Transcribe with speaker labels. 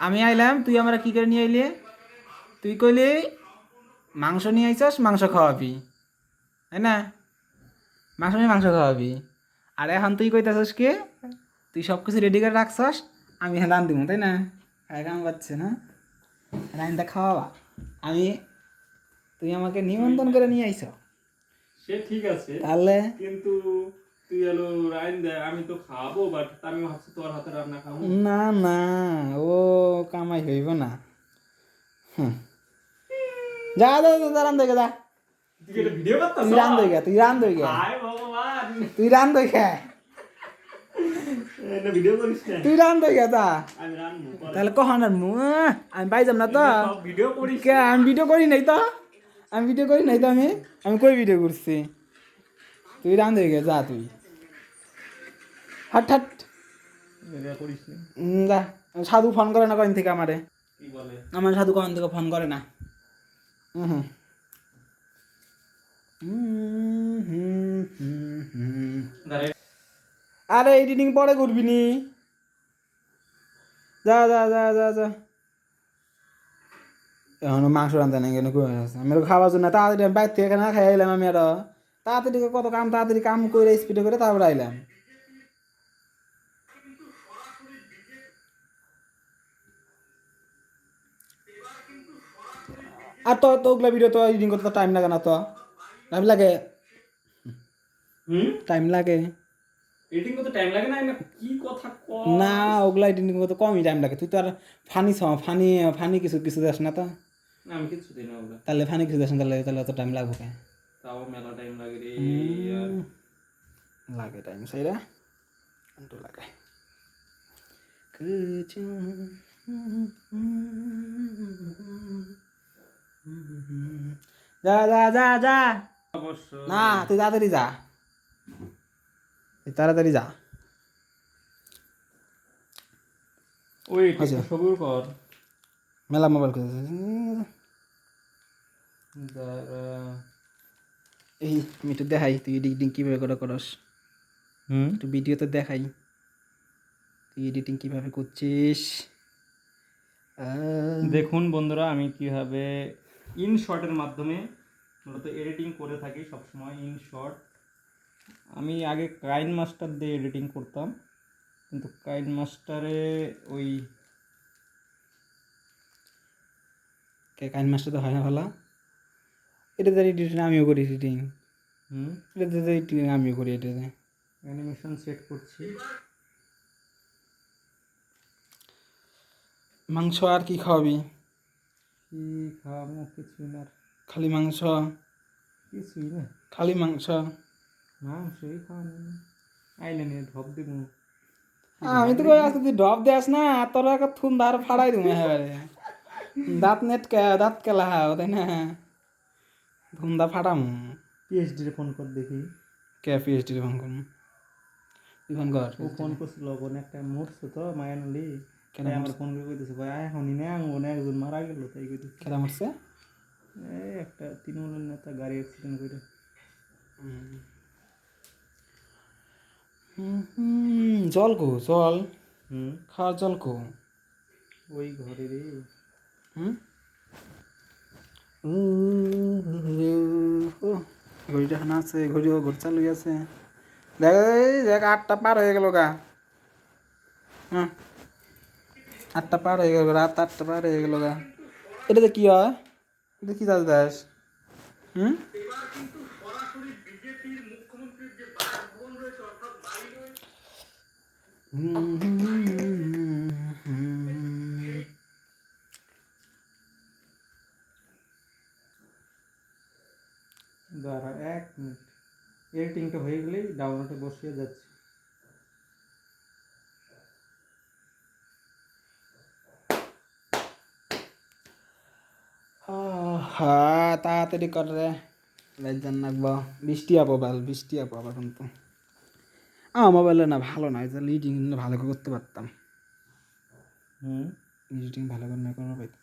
Speaker 1: আমি আইলাম তুই আমরা কি করে নিয়ে আইলি? তুই কইলি মাংস নিয়ে আইছস মাংস খাওয়াবি। তাই না? মাংস নিয়ে মাংস খাওয়াবি। আর এখন তুই কইতাছস কে তুই সব কিছু রেডি করে রাখছস আমি হ্যাঁ রান দিব তাই না? এখন পাচ্ছে না? রাইনটা খাওয়াবা। আমি তুই আমাকে নিমন্ত্রণ করে নিয়ে আইছ।
Speaker 2: সে ঠিক আছে
Speaker 1: তাহলে
Speaker 2: কিন্তু তুই এলো রাইন দে আমি তো খাব বাট আমি ভাবছি তোর হাতে রান্না খাব।
Speaker 1: না না ও কামাই হইব না। হুম। যা যা যা, রান দই যা।
Speaker 2: তুই
Speaker 1: রান দই তুই রান
Speaker 2: হায়
Speaker 1: তুই রান দই খা
Speaker 2: এটা ভিডিও করিস
Speaker 1: তুই রান
Speaker 2: রানবো পরে।
Speaker 1: তাহলে কখন আর মু আমি পাইতাম না তো।
Speaker 2: সব ভিডিও করিস
Speaker 1: কে আমি ভিডিও করি নাই তো। আমি ভিডিও করি নাই তো আমি। আমি কই ভিডিও করছি? তুই রান দই যা তুই। হাট
Speaker 2: না।
Speaker 1: যা সাধু ফোন করে না কদিন থেকে আমারে? আমার সাধু কখন থেকে ফোন করে না। হুম আরে এডিটিং পরে করবি নি। যা যা যা যা যা। এখন মাংস রান্ধতে নাই কেন? কই আছে? আমি খাওয়ার জন্য তাড়াতাড়ি বাইর থেকে এখানে খাই আইলাম আমি আরও। তাড়াতাড়ি কত কাম তাড়াতাড়ি কাম করে স্পিডে করে তারপরে আইলাম। আর তো তো ওগুলা ভিডিও তো এডিটিং করতে তো টাইম লাগে না তো টাইম লাগে
Speaker 2: হুম
Speaker 1: টাইম লাগে
Speaker 2: এডিটিং করতে টাইম লাগে না না কি কথা কর
Speaker 1: না ওগুলা এডিটিং করতে কমই টাইম লাগে তুই তো আর ফানি ফানি ফানি কিছু কিছু দেস না তো
Speaker 2: না আমি কিছু দিই না ওগুলো
Speaker 1: তাহলে ফানি কিছু দেস না তাহলে তাহলে অত টাইম লাগবে কে
Speaker 2: তাও মেলা টাইম লাগে রে আর
Speaker 1: লাগে টাইম সেইরা একটু লাগে কিছু যা যা যা যা। না তুই তাড়াতাড়ি যা। তাড়াতাড়ি যা।
Speaker 2: ওই
Speaker 1: আচ্ছা।
Speaker 2: সবুর কর।
Speaker 1: মেলা মোবাইল করে এই আমি একটু দেখাই তুই এডিটিং কীভাবে করে করস।
Speaker 2: হুম?
Speaker 1: একটু ভিডিওতে দেখাই। তুই এডিটিং কীভাবে করছিস।
Speaker 2: দেখুন বন্ধুরা আমি কীভাবে ইন শর্টের মাধ্যমে মূলত এডিটিং করে থাকি সবসময় ইন শর্ট। আমি আগে কাইন মাস্টার দিয়ে এডিটিং করতাম কিন্তু কাইন মাস্টারে ওই
Speaker 1: কাইন মাস্টার তো হয় না ভালো। এটাতে এডিটিং আমিও করি এডিটিং।
Speaker 2: হুম?
Speaker 1: এটাতে এডিটিং আমিও করি এটাতে
Speaker 2: অ্যানিমেশন সেট করছি।
Speaker 1: মাংস আর কি খাওয়াবি?
Speaker 2: কি খাওয়াবো কিছুই না।
Speaker 1: খালি মাংস?
Speaker 2: কিছুই না।
Speaker 1: খালি মাংস?
Speaker 2: মাংসই খাওয়ানো আইলে নিয়ে ঢপ দিব।
Speaker 1: আমি তো কই তুই ডব দেস না তোর একটা থুন ধার ফাড়াই দিব এবারে দাঁত নেট কে দাঁত কেলা হাও তাই না? ধুন্দা ফাটাম।
Speaker 2: পিএইচডি রে ফোন কর দেখি।
Speaker 1: কে পিএইচডি রে ফোন করুন তুই ফোন কর।
Speaker 2: ও ফোন করছিল কোন একটা মরছে তো মায়ানলি
Speaker 1: কেন
Speaker 2: তাই আমার ফোন করে কইতেছে ভাই না আঙ্গো একজন মারা গেল তাই কইতেছে।
Speaker 1: কেটা মারছে?
Speaker 2: এই একটা তৃণমূলের নেতা গাড়ি অ্যাক্সিডেন্ট করে।
Speaker 1: হুম, হুম, জল কো জল।
Speaker 2: হুম।
Speaker 1: খাওয়ার জল কো।
Speaker 2: ওই ঘরে রে।
Speaker 1: হুম? ঘড়িটা এখানে আছে ঘড়িও ঘর চালু আছে। দেখ এই দেখ আটটা পার হয়ে গেল গা। হ্যাঁ? আটটা পার হয়ে গেল রাত আটটা পার হয়ে গেল গা এটাতে কি হয় এটা কি চাষ দাস হুম
Speaker 2: দাঁড়া এক মিনিট। এডিটিংটা হয়ে গেলেই ডাউনলোডে বসিয়ে যাচ্ছে।
Speaker 1: হ্যাঁ তাড়াতাড়ি কর রে। লজ্জান নাকব বৃষ্টি আবো ভালো বৃষ্টি আবো আবার কিন্তু আমার মোবাইলে না ভালো না এটা লিডিং ভালো করে করতে পারতাম।
Speaker 2: হুম?
Speaker 1: লিডিং ভালো করে না কোনো পাইতাম